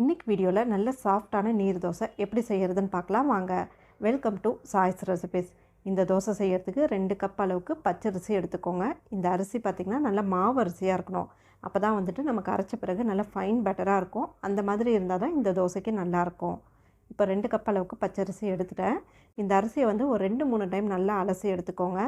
இன்னைக்கு வீடியோவில் நல்ல சாஃப்டான நீர் தோசை எப்படி செய்கிறதுன்னு பார்க்கலாம். வாங்க வெல்கம் டு சாய்ஸ் ரெசிபிஸ் இந்த தோசை செய்கிறதுக்கு ரெண்டு கப் அளவுக்கு பச்சரிசி எடுத்துக்கோங்க. இந்த அரிசி பார்த்திங்கன்னா நல்ல மாவு அரிசியாக இருக்கணும். அப்போ தான் வந்துட்டு நமக்கு அரைச்ச பிறகு நல்ல ஃபைன் பெட்டராக இருக்கும். அந்த மாதிரி இருந்தால் தான் இந்த தோசைக்கு நல்லாயிருக்கும் இப்போ ரெண்டு கப் அளவுக்கு பச்சரிசி எடுத்துட்டேன். இந்த அரிசியை வந்து ஒரு ரெண்டு மூணு டைம் நல்லா அலசி எடுத்துக்கோங்க.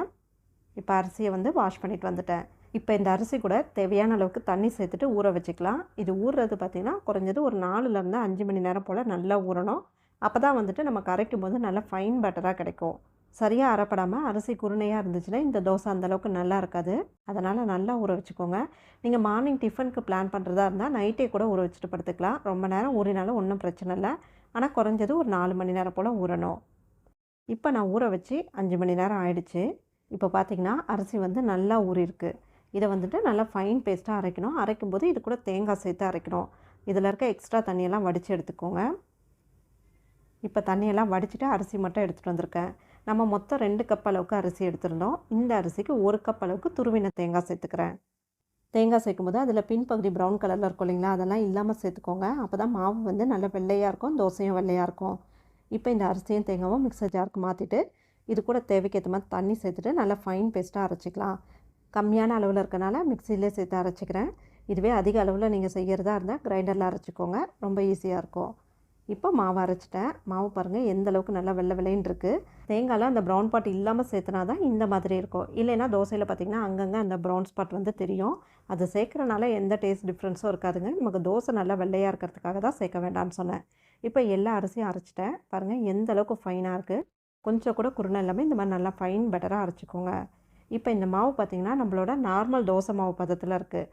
இப்போ அரிசியை வந்து வாஷ் பண்ணிட்டு வந்துட்டேன். இப்போ இந்த அரிசி கூட தேவையான அளவுக்கு தண்ணி சேர்த்துட்டு ஊற வச்சுக்கலாம். இது ஊறுறது பார்த்திங்கன்னா குறைஞ்சது ஒரு நாலுலேருந்து அஞ்சு மணி நேரம் போல் நல்லா ஊறணும். அப்போ தான் வந்துட்டு நம்ம கரைக்கும் போது நல்லா ஃபைன் பட்டராக கிடைக்கும். சரியாக அரைப்படாமல் அரிசி குருணையாக இருந்துச்சுன்னா இந்த தோசை அந்தளவுக்கு நல்லா இருக்காது. அதனால் நல்லா ஊற வச்சுக்கோங்க. நீங்கள் மார்னிங் டிஃபனுக்கு பிளான் பண்ணுறதா இருந்தால் நைட்டே கூட ஊற வச்சுட்டு படுத்துக்கலாம். ரொம்ப நேரம் ஊறினாலும் ஒன்றும் பிரச்சனை இல்லை. ஆனால் குறைஞ்சது ஒரு நாலு மணி நேரம் போல் ஊறணும். இப்போ நான் ஊற வச்சு அஞ்சு மணி நேரம் ஆயிடுச்சு. இப்போ பார்த்திங்கன்னா அரிசி வந்து நல்லா ஊறிருக்கு இதை வந்துட்டு நல்லா ஃபைன் பேஸ்ட்டாக அரைக்கணும். அரைக்கும் போது இது கூட தேங்காய் சேர்த்து அரைக்கணும். இதில் இருக்க எக்ஸ்ட்ரா தண்ணியெல்லாம் வடித்து எடுத்துக்கோங்க. இப்போ தண்ணியெல்லாம் வடிச்சிட்டு அரிசி மட்டும் எடுத்துகிட்டு வந்திருக்கேன். நம்ம மொத்தம் ரெண்டு கப் அளவுக்கு அரிசி எடுத்திருந்தோம். இந்த அரிசிக்கு ஒரு கப் அளவுக்கு துருவின தேங்காய் சேர்த்துக்கிறேன். தேங்காய் சேர்க்கும் போது அதில் பின்பகுதி ப்ரௌன் கலரில் இருக்கும் இல்லைங்களா? அதெல்லாம் இல்லாமல் சேர்த்துக்கோங்க. அப்போ தான் மாவு வந்து நல்லா வெள்ளையாக இருக்கும் தோசையும் வெள்ளையாக இருக்கும். இப்போ இந்த அரிசியும் தேங்காவும் மிக்சர் ஜாருக்கு மாற்றிட்டு இது கூட தேவைக்கேற்ற மாதிரி தண்ணி சேர்த்துட்டு நல்லா ஃபைன் பேஸ்ட்டாக அரைச்சிக்கலாம். கம்மியான அளவில் இருக்கனால மிக்சியிலே சேர்த்து அரைச்சிக்கிறேன். இதுவே அதிக அளவில் நீங்கள் செய்கிறதா இருந்தால் கிரைண்டரில் அரைச்சிக்கோங்க. ரொம்ப ஈஸியாக இருக்கும். இப்போ மாவு அரைச்சிட்டேன். மாவு பாருங்கள் எந்த அளவுக்கு நல்லா வெள்ளை வெள்ளைன்னு இருக்குது தேங்காயில் அந்த ப்ரௌன் பாட் இல்லாமல் சேர்த்துனா தான் இந்த மாதிரி இருக்கும். இல்லைன்னா தோசையில் பார்த்திங்கன்னா அங்கங்கே அந்த ப்ரௌன் ஸ்பாட் வந்து தெரியும். அது சேர்க்குறனால எந்த டேஸ்ட் டிஃப்ரென்ஸும் இருக்காதுங்க. நமக்கு தோசை நல்லா வெள்ளையாக இருக்கிறதுக்காக தான் சேர்க்க வேண்டாம்னு சொன்னேன். இப்போ எல்லா அரிசியும் அரைச்சிட்டேன். பாருங்கள் எந்த அளவுக்கு ஃபைனாக இருக்குது கொஞ்சம் கூட குருணை இல்லாமல் இந்த மாதிரி நல்லா ஃபைன் பெட்டராக அரைச்சிக்கோங்க. இப்போ இந்த மாவு பார்த்திங்கன்னா நம்மளோட நார்மல் தோசை மாவு பதத்தில் இருக்குது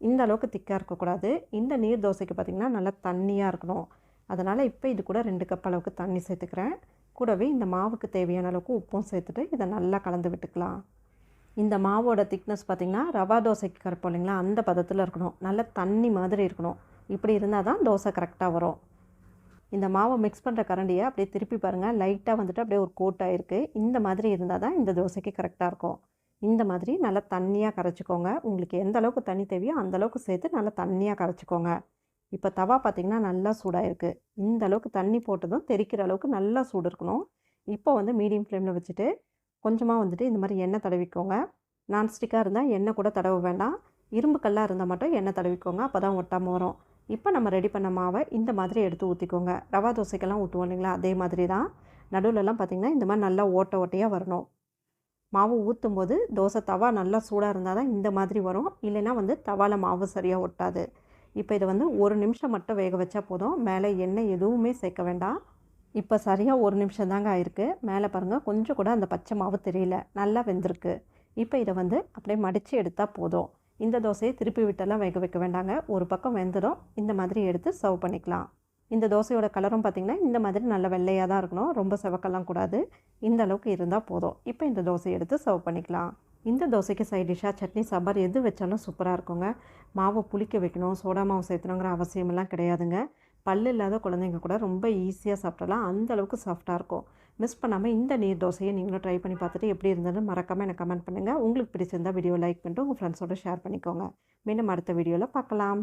இந்த அளவுக்கு திக்காக இருக்கக்கூடாது. இந்த நீர் தோசைக்கு பார்த்திங்கன்னா நல்லா தண்ணியாக இருக்கணும். அதனால் இப்போ இது கூட ரெண்டு கப் அளவுக்கு தண்ணி சேர்த்துக்கிறேன். கூடவே இந்த மாவுக்கு தேவையான அளவுக்கு உப்பும் சேர்த்துட்டு இதை நல்லா கலந்து விட்டுக்கலாம். இந்த மாவோட திக்னஸ் பார்த்திங்கன்னா ரவா தோசைக்கு கரைப்போம் இல்லைங்களா? அந்த பதத்தில் இருக்கணும். நல்ல தண்ணி மாதிரி இருக்கணும். இப்படி இருந்தால் தான் தோசை கரெக்டாக வரும். இந்த மாவை மிக்ஸ் பண்ணுற கரண்டியை அப்படியே திருப்பி பாருங்கள் லைட்டாக வந்துட்டு அப்படியே ஒரு கோட்டாக இருக்குது இந்த மாதிரி இருந்தால் தான் இந்த தோசைக்கு கரெக்டாக இருக்கும். இந்த மாதிரி நல்லா தண்ணியாக கரைச்சிக்கோங்க. உங்களுக்கு எந்த அளவுக்கு தண்ணி தேவையோ அந்த அளவுக்கு சேர்த்து நல்லா தண்ணியாக கரைச்சிக்கோங்க. இப்போ தவா பார்த்திங்கன்னா நல்லா சூடாக இருக்குது இந்த அளவுக்கு தண்ணி போட்டதும் தெரிக்கிற அளவுக்கு நல்லா சூடு இருக்கணும். இப்போ வந்து மீடியம் ஃப்ளேமில் வச்சுட்டு கொஞ்சமாக வந்துட்டு இந்த மாதிரி எண்ணெய் தடவிக்கோங்க. நான்ஸ்டிக்காக இருந்தால் எண்ணெய் கூட தடவ வேண்டாம். இரும்பு கல்லாக இருந்தால் மட்டும் எண்ணெய் தடவிக்கோங்க. அப்போ தான் ஒட்டாமல் வரும். இப்போ நம்ம ரெடி பண்ண மாவை இந்த மாதிரி எடுத்து ஊற்றிக்கோங்க ரவா தோசைக்கெல்லாம் ஊற்றுவோம் இல்லைங்களா? அதே மாதிரி தான். நடுவிலலாம் பார்த்திங்கன்னா இந்த மாதிரி நல்லா ஓட்ட ஓட்டையாக வரணும். மாவு ஊற்றும் போது தோசை தவா நல்லா சூடாக இருந்தால் தான் இந்த மாதிரி வரும். இல்லைன்னா வந்து தவாவில் மாவு சரியாக ஒட்டாது. இப்போ இதை வந்து ஒரு நிமிஷம் மட்டும் வேக வச்சா போதும். மேலே எண்ணெய் எதுவுமே சேர்க்க வேண்டாம். இப்போ சரியாக ஒரு நிமிஷம் தாங்க ஆயிருக்கு. மேலே பாருங்கள் கொஞ்சம் கூட அந்த பச்சை மாவு தெரியல. நல்லா வெந்திருக்கு. இப்போ இதை வந்து அப்படியே மடித்து எடுத்தால் போதும். இந்த தோசையை திருப்பி விட்டெல்லாம் வேக வைக்க வேண்டாங்க. ஒரு பக்கம் வெந்துடும் இந்த மாதிரி எடுத்து சர்வ் பண்ணிக்கலாம். இந்த தோசையோட கலரும் பார்த்திங்கன்னா இந்த மாதிரி நல்ல வெள்ளையாக தான் இருக்கணும். ரொம்ப செவக்கெல்லாம் கூடாது. இந்த அளவுக்கு இருந்தால் போதும். இப்போ இந்த தோசையை எடுத்து சர்வ் பண்ணிக்கலாம். இந்த தோசைக்கு சைட் டிஷ்ஷாக சட்னி சாம்பார் எது வச்சாலும் சூப்பராக இருக்குங்க. மாவை புளிக்க வைக்கணும். சோடா மாவு சேர்த்தணுங்கிற அவசியமெல்லாம் கிடையாதுங்க. பல் இல்லாத குழந்தைங்க கூட ரொம்ப ஈஸியாக சாப்பிடலாம். அந்த அளவுக்கு சாஃப்டாக இருக்கும். மிஸ் பண்ணாமல் இந்த நீர் தோசையை நீங்களும் ட்ரை பண்ணி பார்த்துட்டு எப்படி இருந்ததுன்னு மறக்காமல் எனக்கு கமெண்ட் பண்ணுங்கள் உங்களுக்கு பிடிச்சிருந்தா வீடியோ லைக் பண்ணிட்டு உங்கள் ஃப்ரெண்ட்ஸோட ஷேர் பண்ணிக்கோங்க. மீண்டும் அடுத்த வீடியோவில் பார்க்கலாம்.